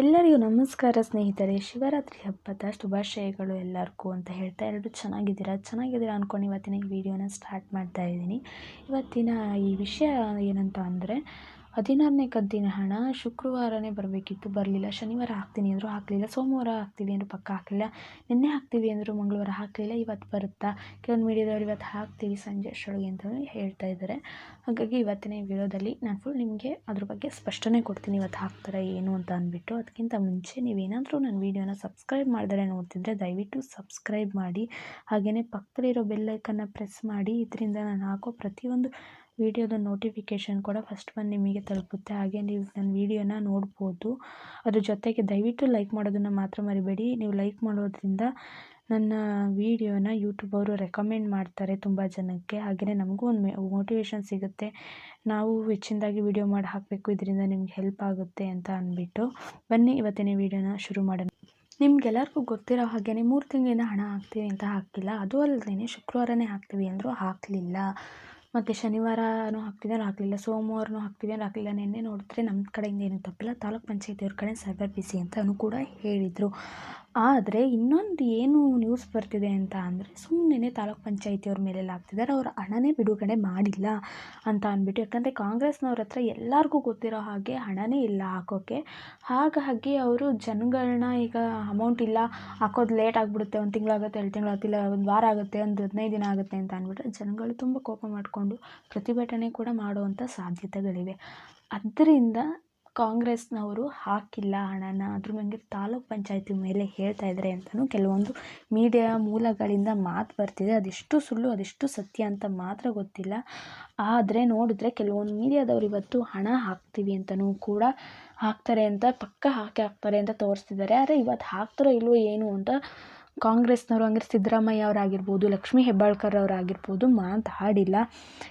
ಎಲ್ಲರಿಗೂ ನಮಸ್ಕಾರ ಸ್ನೇಹಿತರೆ. ಶಿವರಾತ್ರಿ ಹಬ್ಬದ ಶುಭಾಶಯಗಳು ಎಲ್ಲರಿಗೂ ಅಂತ ಹೇಳ್ತಾ ಎಲ್ಲರೂ ಚೆನ್ನಾಗಿದ್ದೀರಾ? ಚೆನ್ನಾಗಿದ್ದೀರಾ ಅಂದ್ಕೊಂಡು ಇವತ್ತಿನ ಈ ವಿಡಿಯೋನ ಸ್ಟಾರ್ಟ್ ಮಾಡ್ತಾ ಇದ್ದೀನಿ. ಇವತ್ತಿನ ಈ ವಿಷಯ ಏನಂತ ಅಂದರೆ ಹದಿನಾರನೇ ಕಂತಿನ ಹಣ ಶುಕ್ರವಾರನೇ ಬರಬೇಕಿತ್ತು. ಬರಲಿಲ್ಲ. ಶನಿವಾರ ಹಾಕ್ತೀನಿ ಅಂದರೂ ಹಾಕಲಿಲ್ಲ. ಸೋಮವಾರ ಹಾಕ್ತೀವಿ ಅಂದರೂ ಪಕ್ಕ ಹಾಕಲಿಲ್ಲ. ನಿನ್ನೆ ಹಾಕ್ತೀವಿ ಅಂದರೂ ಮಂಗಳವಾರ ಹಾಕಲಿಲ್ಲ. ಇವತ್ತು ಬರುತ್ತಾ? ಕೆಲವೊಂದು ಮೀಡಿಯಾದವ್ರು ಇವತ್ತು ಹಾಕ್ತೀವಿ ಸಂಜೆ ಅಷ್ಟೊಳಗೆ ಅಂತ ಹೇಳ್ತಾ ಇದ್ದಾರೆ ಹಾಗಾಗಿ ಇವತ್ತಿನ ವಿಡಿಯೋದಲ್ಲಿ ನಾನು ಫುಲ್ ನಿಮಗೆ ಅದ್ರ ಬಗ್ಗೆ ಸ್ಪಷ್ಟನೆ ಕೊಡ್ತೀನಿ ಇವತ್ತು ಹಾಕ್ತಾರೆ ಏನು ಅಂತ ಅಂದ್ಬಿಟ್ಟು. ಅದಕ್ಕಿಂತ ಮುಂಚೆ ನೀವೇನಾದರೂ ನನ್ನ ವೀಡಿಯೋನ ಸಬ್ಸ್ಕ್ರೈಬ್ ಮಾಡಿದರೆ ನೋಡ್ತಿದ್ರೆ ದಯವಿಟ್ಟು ಸಬ್ಸ್ಕ್ರೈಬ್ ಮಾಡಿ. ಹಾಗೆಯೇ ಪಕ್ಕದಲ್ಲಿರೋ ಬೆಲ್ಲೈಕನ್ನ ಪ್ರೆಸ್ ಮಾಡಿ. ಇದರಿಂದ ನಾನು ಹಾಕೋ ಪ್ರತಿಯೊಂದು ವೀಡಿಯೋದ ನೋಟಿಫಿಕೇಷನ್ ಕೂಡ ಫಸ್ಟ್ ಬಂದು ನಿಮಗೆ ತಲುಪುತ್ತೆ. ಹಾಗೆ ನೀವು ನನ್ನ ವೀಡಿಯೋನ ನೋಡ್ಬೋದು. ಅದ್ರ ಜೊತೆಗೆ ದಯವಿಟ್ಟು ಲೈಕ್ ಮಾಡೋದನ್ನು ಮಾತ್ರ ಮರಿಬೇಡಿ. ನೀವು ಲೈಕ್ ಮಾಡೋದ್ರಿಂದ ನನ್ನ ವೀಡಿಯೋನ ಯೂಟ್ಯೂಬ್ ಅವರು ರೆಕಮೆಂಡ್ ಮಾಡ್ತಾರೆ ತುಂಬ ಜನಕ್ಕೆ. ಹಾಗೆಯೇ ನಮಗೂ ಒಂದು ಮೋಟಿವೇಶನ್ ಸಿಗುತ್ತೆ. ನಾವು ಹೆಚ್ಚಿನದಾಗಿ ವಿಡಿಯೋ ಮಾಡಿ, ಹಾಕಬೇಕು. ಇದರಿಂದ ನಿಮ್ಗೆ ಹೆಲ್ಪ್ ಆಗುತ್ತೆ ಅಂತ ಅಂದ್ಬಿಟ್ಟು ಬನ್ನಿ, ಇವತ್ತಿನ ವೀಡಿಯೋನ ಶುರು ಮಾಡೋಣ. ನಿಮ್ಗೆಲ್ಲರಿಗೂ ಗೊತ್ತಿರೋ ಹಾಗೆಯೇ ಮೂರು ತಿಂಗಳಿಂದ ಹಣ ಹಾಕ್ತೀವಿ ಅಂತ ಹಾಕಿಲ್ಲ. ಅದು ಅಲ್ಲದೇ ಶುಕ್ರವಾರನೇ ಹಾಕ್ತೀವಿ ಅಂದರೂ ಹಾಕಲಿಲ್ಲ. ಮತ್ತು ಶನಿವಾರನೂ ಹಾಕ್ತಿದ್ದೆ ಅಂದ್ರೆ ಹಾಕಲಿಲ್ಲ, ಸೋಮವಾರನೂ ಹಾಕ್ತಿದ್ದೆ ಹಾಕಲಿಲ್ಲ. ನಿನ್ನೆ ನೋಡಿದ್ರೆ ನಮ್ಮ ಕಡೆಯಿಂದ ಏನೂ ತಪ್ಪಿಲ್ಲ. ತಾಲೂಕ್ ಪಂಚಾಯತಿಯವ್ರ ಕಡೆ ಸರ್ವರ್ ಬಿಸಿ ಅಂತಲೂ ಕೂಡ ಹೇಳಿದರು. ಆದರೆ ಇನ್ನೊಂದು ಏನು ನ್ಯೂಸ್ ಬರ್ತಿದೆ ಅಂತ ಅಂದರೆ ಸುಮ್ಮನೆ ತಾಲೂಕ್ ಪಂಚಾಯತಿಯವ್ರ ಮೇಲೆಲ್ಲ ಹಾಕ್ತಿದ್ದಾರೆ ಅವರ ಹಣನೇ ಬಿಡುಗಡೆ ಮಾಡಿಲ್ಲ ಅಂತ ಅಂದ್ಬಿಟ್ಟು, ಯಾಕಂದರೆ ಕಾಂಗ್ರೆಸ್ನವ್ರ ಹತ್ರ ಎಲ್ಲರಿಗೂ ಗೊತ್ತಿರೋ ಹಾಗೆ ಹಣನೇ ಇಲ್ಲ ಹಾಕೋಕ್ಕೆ ಹಾಗಾಗಿ ಅವರು ಜನಗಳನ್ನ ಈಗ ಅಮೌಂಟ್ ಇಲ್ಲ, ಹಾಕೋದು ಲೇಟ್ ಆಗಿಬಿಡುತ್ತೆ, ಒಂದು ತಿಂಗಳಾಗುತ್ತೆ, ಎರಡು ತಿಂಗಳಾಗುತ್ತಿಲ್ಲ ಒಂದು ವಾರ ಆಗುತ್ತೆ, ಒಂದು ಹದಿನೈದು ದಿನ ಆಗುತ್ತೆ ಅಂತ ಅಂದ್ಬಿಟ್ರೆ ಜನಗಳು ತುಂಬ ಕೋಪ ಮಾಡಿಕೊಂಡು ಪ್ರತಿಭಟನೆ ಕೂಡ ಮಾಡುವಂಥ ಸಾಧ್ಯತೆಗಳಿವೆ. ಅದರಿಂದ ಕಾಂಗ್ರೆಸ್ನವರು ಹಾಕಿಲ್ಲ ಹಣನ, ಅದ್ರ ಬಗ್ಗೆ ತಾಲೂಕ್ ಪಂಚಾಯತಿ ಮೇಲೆ ಹೇಳ್ತಾ ಇದ್ದಾರೆ ಅಂತಲೂ ಕೆಲವೊಂದು ಮೀಡಿಯಾ ಮೂಲಗಳಿಂದ ಮಾತು ಬರ್ತಿದೆ. ಅದೆಷ್ಟು ಸುಳ್ಳು, ಅದೆಷ್ಟು ಸತ್ಯ ಅಂತ ಮಾತ್ರ ಗೊತ್ತಿಲ್ಲ. ಆದರೆ ನೋಡಿದ್ರೆ ಕೆಲವೊಂದು ಮೀಡಿಯಾದವ್ರು ಇವತ್ತು ಹಣ ಹಾಕ್ತೀವಿ ಅಂತಲೂ ಕೂಡ ಹಾಕ್ತಾರೆ ಅಂತ, ಪಕ್ಕ ಹಾಕಿ ಹಾಕ್ತಾರೆ ಅಂತ ತೋರಿಸ್ತಿದ್ದಾರೆ ಆದರೆ ಇವತ್ತು ಹಾಕ್ತಾರೋ ಇಲ್ವೋ ಏನು ಅಂತ ಕಾಂಗ್ರೆಸ್ನವರು ಅಂದರೆ ಸಿದ್ದರಾಮಯ್ಯ ಅವರಾಗಿರ್ಬೋದು, ಲಕ್ಷ್ಮೀ ಹೆಬ್ಬಾಳ್ಕರ್ ಅವರಾಗಿರ್ಬೋದು ಮಾತಾಡಿಲ್ಲ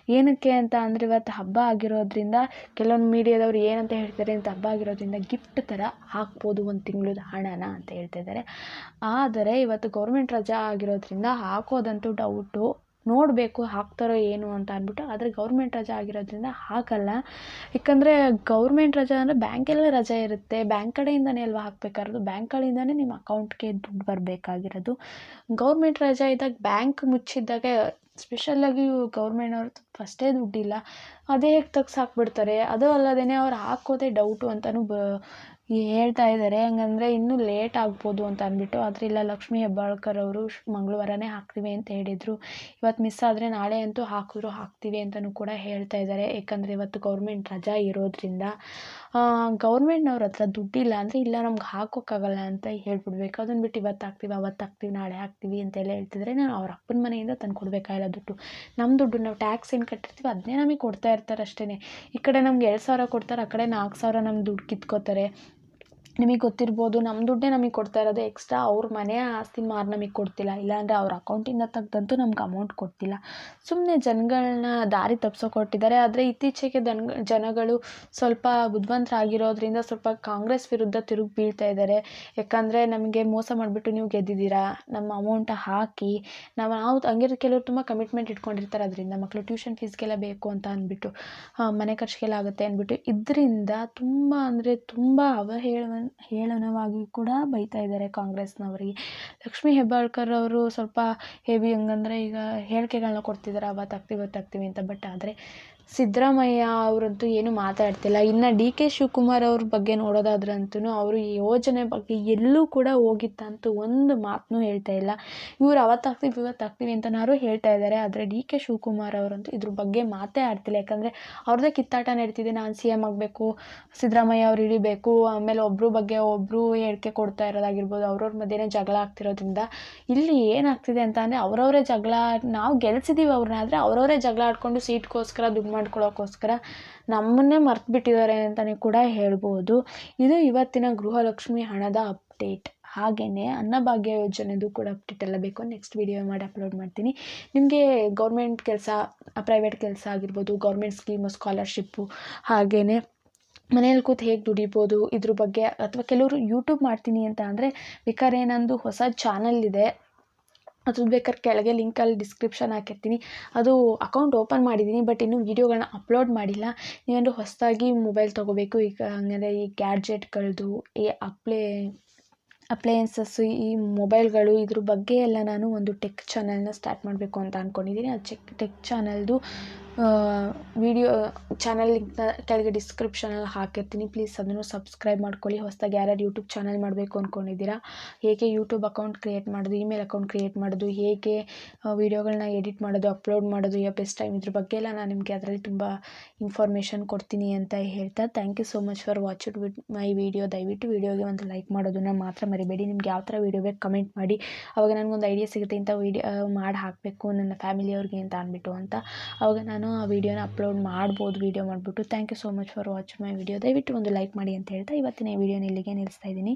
ಏನಕ್ಕೆ ಅಂತ ಅಂದರೆ ಇವತ್ತು ಹಬ್ಬ ಆಗಿರೋದ್ರಿಂದ ಕೆಲವೊಂದು ಮೀಡಿಯಾದವ್ರು ಏನಂತ ಹೇಳ್ತಾರೆ ಅಂತ ಹಬ್ಬ ಆಗಿರೋದ್ರಿಂದ ಗಿಫ್ಟ್ ಥರ ಹಾಕ್ಬೋದು ಒಂದು ತಿಂಗಳದ ಹಣನ ಅಂತ ಹೇಳ್ತಿದ್ದಾರೆ ಆದರೆ ಇವತ್ತು ಗೌರ್ಮೆಂಟ್ ರಜಾ ಆಗಿರೋದ್ರಿಂದ ಹಾಕೋದಂತೂ ಡೌಟು ನೋಡಬೇಕು ಹಾಕ್ತಾರೋ ಏನು ಅಂತ ಅಂದ್ಬಿಟ್ಟು, ಆದರೆ ಗೌರ್ಮೆಂಟ್ ರಜೆ ಆಗಿರೋದ್ರಿಂದ ಹಾಕಲ್ಲ ಯಾಕಂದರೆ ಗೌರ್ಮೆಂಟ್ ರಜೆ ಅಂದರೆ ಬ್ಯಾಂಕಲ್ಲೇ ರಜೆ ಇರುತ್ತೆ. ಬ್ಯಾಂಕ್ ಕಡೆಯಿಂದನೇ ಅಲ್ವಾ ಹಾಕ್ಬೇಕಾಗಿರೋದು? ಬ್ಯಾಂಕ್ ಕಡೆಯಿಂದನೇ ನಿಮ್ಮ ಅಕೌಂಟ್ಗೆ ದುಡ್ಡು ಬರಬೇಕಾಗಿರೋದು. ಗೌರ್ಮೆಂಟ್ ರಜೆ ಇದ್ದಾಗ ಬ್ಯಾಂಕ್ ಮುಚ್ಚಿದ್ದಾಗ ಸ್ಪೆಷಲಾಗಿ ಗೌರ್ಮೆಂಟ್ನವ್ರದ್ದು ಫಸ್ಟೇ ದುಡ್ಡಿಲ್ಲ. ಅದೇ ಹೇಗೆ ತೆಗ್ಸಿ ಹಾಕ್ಬಿಡ್ತಾರೆ? ಅದು ಅಲ್ಲದೇ ಅವ್ರು ಹಾಕೋದೇ ಡೌಟು ಅಂತಲೂ ಬ, ಹೇಳ್ತಾ ಇದ್ದಾರೆ ಹಂಗಂದ್ರೆ ಇನ್ನೂ ಲೇಟ್ ಆಗ್ಬೋದು ಅಂತ ಅಂದ್ಬಿಟ್ಟು ಆದರೆ ಇಲ್ಲ, ಲಕ್ಷ್ಮೀ ಹೆಬ್ಬಾಳ್ಕರ್ ಅವರು ಮಂಗಳವಾರನೇ ಹಾಕ್ತೀವಿ ಅಂತ ಹೇಳಿದರು. ಇವತ್ತು ಮಿಸ್ ಆದರೆ ನಾಳೆ ಅಂತೂ ಹಾಕಿದ್ರು, ಹಾಕ್ತೀವಿ ಅಂತಲೂ ಕೂಡ ಹೇಳ್ತಾ ಇದ್ದಾರೆ ಯಾಕಂದರೆ ಇವತ್ತು ಗೌರ್ಮೆಂಟ್ ರಜಾ ಇರೋದ್ರಿಂದ. ಗೌರ್ಮೆಂಟ್ನವ್ರ ಹತ್ರ ದುಡ್ಡಿಲ್ಲ ಅಂದರೆ ಇಲ್ಲ, ನಮ್ಗೆ ಹಾಕೋಕ್ಕಾಗಲ್ಲ ಅಂತ ಹೇಳ್ಬಿಡ್ಬೇಕು. ಅದನ್ನು ಬಿಟ್ಟು ಇವತ್ತು ಹಾಕ್ತೀವಿ ಅವತ್ತು ಹಾಕ್ತೀವಿ, ನಾಳೆ ಹಾಕ್ತೀವಿ ಅಂತೆಲ್ಲ ಹೇಳ್ತಿದ್ರೆ ನಾನು ಅವ್ರ ಅಪ್ಪನ ಮನೆಯಿಂದ ತಂದು ಕೊಡಬೇಕಾಗಿಲ್ಲ ದುಡ್ಡು? ನಮ್ಮ ದುಡ್ಡು ನಾವು ಟ್ಯಾಕ್ಸ್ ಏನು ಕಟ್ಟಿರ್ತೀವಿ ಅದನ್ನೇ ನಮಗೆ ಕೊಡ್ತಾ ಇರ್ತಾರೆ ಅಷ್ಟೇ ಈ ಕಡೆ ನಮ್ಗೆ ಎರಡು ಸಾವಿರ ಕೊಡ್ತಾರೆ, ಆ ಕಡೆ ನಾಲ್ಕು ಸಾವಿರ ನಮ್ಮ ದುಡ್ಡು ಕಿತ್ಕೋತಾರೆ. ನಿಮಗೆ ಗೊತ್ತಿರ್ಬೋದು ನಮ್ಮ ದುಡ್ಡೇ ನಮಗೆ ಕೊಡ್ತಾ ಇರೋದು ಎಕ್ಸ್ಟ್ರಾ ಅವ್ರ ಮನೆಯ ಆಸ್ತಿ ಮಾರು ನಮಗೆ ಕೊಡ್ತಿಲ್ಲ. ಇಲ್ಲಾಂದರೆ ಅವ್ರ ಅಕೌಂಟಿಂದ ತೆಗ್ದಂತೂ ನಮ್ಗೆ ಅಮೌಂಟ್ ಕೊಡ್ತಿಲ್ಲ. ಸುಮ್ಮನೆ ಜನಗಳನ್ನ ದಾರಿ ತಪ್ಸೋಕೆ ಕೊಟ್ಟಿದ್ದಾರೆ. ಆದರೆ ಇತ್ತೀಚೆಗೆ ದನ್, ಜನಗಳು ಸ್ವಲ್ಪ ಬುದ್ಧಿವಂತರಾಗಿರೋದ್ರಿಂದ ಸ್ವಲ್ಪ ಕಾಂಗ್ರೆಸ್ ವಿರುದ್ಧ ತಿರುಗಿ ಬೀಳ್ತಾ ಇದ್ದಾರೆ ಯಾಕಂದರೆ ನಮಗೆ ಮೋಸ ಮಾಡಿಬಿಟ್ಟು ನೀವು ಗೆದ್ದಿದ್ದೀರಾ? ನಮ್ಮ ಅಮೌಂಟ ಹಾಕಿ ನಾವು ನಾವು ಹಂಗಿರೋ ಕೆಲವರು ತುಂಬ ಕಮಿಟ್ಮೆಂಟ್ ಇಟ್ಕೊಂಡಿರ್ತಾರೆ. ಅದರಿಂದ ಮಕ್ಕಳು ಟ್ಯೂಷನ್ ಫೀಸ್ಗೆಲ್ಲ ಬೇಕು ಅಂತ ಅಂದ್ಬಿಟ್ಟು ಮನೆ ಖರ್ಚಿಗೆಲ್ಲ ಆಗುತ್ತೆ ಅಂದ್ಬಿಟ್ಟು ಇದರಿಂದ ತುಂಬ ಅಂದರೆ ತುಂಬ ಅವಹೇಳನ ಹೇಳನವಾಗಿ ಕೂಡ ಬೈತಾ ಇದ್ದಾರೆ ಕಾಂಗ್ರೆಸ್ನವರಿಗೆ. ಲಕ್ಷ್ಮೀ ಹೆಬ್ಬಾಳ್ಕರ್ ಅವರು ಸ್ವಲ್ಪ ಹೆವಿ ಹಂಗಂದ್ರೆ ಈಗ ಹೇಳಿಕೆಗಳನ್ನ ಕೊಡ್ತಿದ್ದಾರೆ ಅವತ್ತು ಆಗ್ತೀವಿ ಇವತ್ತು ಆಗ್ತೀವಿ ಅಂತ ಬಟ್ ಆದರೆ ಸಿದ್ದರಾಮಯ್ಯ ಅವರಂತೂ ಏನು ಮಾತಾಡ್ತಿಲ್ಲ. ಇನ್ನು ಡಿ ಕೆ ಶಿವಕುಮಾರ್ ಅವ್ರ ಬಗ್ಗೆ ನೋಡೋದಾದ್ರಂತೂ ಅವರು ಈ ಯೋಜನೆ ಬಗ್ಗೆ ಎಲ್ಲೂ ಕೂಡ ಹೋಗಿತ್ತಂತೂ ಒಂದು ಮಾತನ್ನೂ ಹೇಳ್ತಾ ಇಲ್ಲ. ಇವ್ರು ಅವತ್ತು ಹಾಕ್ತೀವಿ, ಇವತ್ತು ಹಾಕ್ತೀವಿ ಅಂತನಾರು ಹೇಳ್ತಾ ಇದ್ದಾರೆ. ಆದರೆ ಡಿ ಕೆ ಶಿವಕುಮಾರ್ ಅವರಂತೂ ಇದ್ರ ಬಗ್ಗೆ ಮಾತೇ ಆಡ್ತಿಲ್ಲ. ಯಾಕಂದರೆ ಅವ್ರದ್ದೇ ಕಿತ್ತಾಟ ನಡೀತಿದೆ. ನಾನು ಸಿ ಎಂ ಆಗಬೇಕು, ಸಿದ್ದರಾಮಯ್ಯ ಅವ್ರು ಇಳಿಬೇಕು ಆಮೇಲೆ ಒಬ್ಬರು ಬಗ್ಗೆ ಒಬ್ಬರು ಹೇಳಿಕೆ ಕೊಡ್ತಾ ಇರೋದಾಗಿರ್ಬೋದು, ಅವ್ರವ್ರ ಮಧ್ಯೆ ಜಗಳ ಆಗ್ತಿರೋದ್ರಿಂದ ಇಲ್ಲಿ ಏನಾಗ್ತಿದೆ ಅಂತ ಅಂದರೆ ಅವರವರೇ ಜಗಳ, ನಾವು ಗೆಲ್ಸಿದ್ದೀವಿ ಅವ್ರನ್ನ, ಆದರೆ ಅವರವರೇ ಜಗಳ ಆಡ್ಕೊಂಡು ಸೀಟ್ಗೋಸ್ಕರ ದುಡ್ಡು ಮಾಡ್ಕೊಳ್ಳೋಕ್ಕೋಸ್ಕರ ನಮ್ಮನ್ನೇ ಮರ್ತು ಬಿಟ್ಟಿದ್ದಾರೆ ಅಂತಲೇ ಕೂಡ ಹೇಳ್ಬೋದು. ಇದು ಇವತ್ತಿನ ಗೃಹಲಕ್ಷ್ಮಿ ಹಣದ ಅಪ್ಡೇಟ್. ಹಾಗೆಯೇ ಅನ್ನಭಾಗ್ಯ ಯೋಜನೆದು ಕೂಡ ಅಪ್ಡೇಟ್ ಎಲ್ಲ ಬೇಕು. ನೆಕ್ಸ್ಟ್ ವಿಡಿಯೋ ಮಾಡಿ ಅಪ್ಲೋಡ್ ಮಾಡ್ತೀನಿ. ನಿಮಗೆ ಗೌರ್ಮೆಂಟ್ ಕೆಲಸ, ಪ್ರೈವೇಟ್ ಕೆಲಸ ಆಗಿರ್ಬೋದು, ಗೌರ್ಮೆಂಟ್ ಸ್ಕೀಮು, ಸ್ಕಾಲರ್ಶಿಪ್ಪು ಹಾಗೆಯೇ ಮನೇಲಿ ಕೂತು ಹೇಗೆ ದುಡಿಬೋದು ಇದ್ರ ಬಗ್ಗೆ ಅಥವಾ ಕೆಲವರು ಯೂಟ್ಯೂಬ್ ಮಾಡ್ತೀನಿ ಅಂತ ಅಂದರೆ ಬೇಕಾದ್ರೆ ನಂದು ಹೊಸ ಚಾನಲ್ ಇದೆ. ಅದ್ರದ್ದು ಬೇಕಾದ್ರೆ ಕೆಳಗೆ ಲಿಂಕಲ್ಲಿ ಡಿಸ್ಕ್ರಿಪ್ಷನ್ ಹಾಕಿರ್ತೀನಿ. ಅದು ಅಕೌಂಟ್ ಓಪನ್ ಮಾಡಿದ್ದೀನಿ ಬಟ್ ಇನ್ನೂ ವೀಡಿಯೋಗಳನ್ನ ಅಪ್ಲೋಡ್ ಮಾಡಿಲ್ಲ. ನೀವೇನಾದ್ರು ಹೊಸದಾಗಿ ಮೊಬೈಲ್ ತೊಗೋಬೇಕು, ಈಗ ಹಂಗಂದ್ರೆ ಈ ಗ್ಯಾಡ್ಜೆಟ್ಗಳದ್ದು ಈ ಅಪ್ಲೇ ಅಪ್ಲಯನ್ಸಸ್ಸು ಈ ಮೊಬೈಲ್ಗಳು ಇದ್ರ ಬಗ್ಗೆ ಎಲ್ಲ ನಾನು ಒಂದು ಟೆಕ್ ಚಾನಲ್ನ ಸ್ಟಾರ್ಟ್ ಮಾಡಬೇಕು ಅಂತ ಅಂದ್ಕೊಂಡಿದ್ದೀನಿ ಆ ಚೆಕ್ ಟೆಕ್ ಚಾನಲ್ದು ವೀಡಿಯೋ ಚಾನಲ್ ಲಿಂಕ್ನ ಕೆಳಗೆ ಡಿಸ್ಕ್ರಿಪ್ಷನಲ್ಲಿ ಹಾಕಿರ್ತೀನಿ. ಪ್ಲೀಸ್ ಅದನ್ನು ಸಬ್ಸ್ಕ್ರೈಬ್ ಮಾಡ್ಕೊಳ್ಳಿ. ಹೊಸದಾಗಿ ಯಾರ್ಯಾರು ಯೂಟ್ಯೂಬ್ ಚಾನಲ್ ಮಾಡಬೇಕು ಅಂದ್ಕೊಂಡಿದ್ದೀರಾ ಹೇಗೆ ಯೂಟ್ಯೂಬ್ ಅಕೌಂಟ್ ಕ್ರಿಯೇಟ್ ಮಾಡೋದು ಇಮೇಲ್ ಅಕೌಂಟ್ ಕ್ರಿಯೇಟ್ ಮಾಡೋದು, ಹೇಗೆ ವೀಡಿಯೋಗಳನ್ನ ಎಡಿಟ್ ಮಾಡೋದು ಅಪ್ಲೋಡ್ ಮಾಡೋದು ಯಾವ ಬೆಸ್ಟ್ ಟೈಮ್ ಇದ್ರ ಬಗ್ಗೆ ಎಲ್ಲ ನಾನು ನಿಮಗೆ ಅದರಲ್ಲಿ ತುಂಬ ಇನ್ಫಾರ್ಮೇಷನ್ ಕೊಡ್ತೀನಿ ಅಂತ ಹೇಳ್ತಾ thank you so much for watch my video ದಯವಿಟ್ಟು ವೀಡಿಯೋಗೆ ಒಂದು ಲೈಕ್ ಮಾಡೋದನ್ನ ಮಾತ್ರ ಮರಿಬೇಡಿ. ನಿಮ್ಗೆ ಯಾವ ಥರ ವೀಡಿಯೋ ಬೇಕು ಕಮೆಂಟ್ ಮಾಡಿ. ಅವಾಗ ನನಗೊಂದು ಐಡಿಯಾ ಸಿಗುತ್ತೆ ಇಂಥ ವೀಡಿಯೋ ಮಾಡಿ ಹಾಕಬೇಕು ನನ್ನ ಫ್ಯಾಮಿಲಿಯವ್ರಿಗೆ ಅಂತ ಅಂದ್ಬಿಟ್ಟು ಅಂತ. ಅವಾಗ ನಾನು ಆ ವೀಡಿಯೋನ ಅಪ್ಲೋಡ್ ಮಾಡ್ಬೋದು ವೀಡಿಯೋ ಮಾಡಿಬಿಟ್ಟು. Thank you so much for watch my video ದಯವಿಟ್ಟು ಒಂದು ಲೈಕ್ ಮಾಡಿ ಅಂತ ಹೇಳ್ತಾ ಇವತ್ತಿನ ಈ ವಿಡಿಯೋನ ಇಲ್ಲಿಗೆ ನಿಲ್ಲಿಸ್ತಾ ಇದ್ದೀನಿ.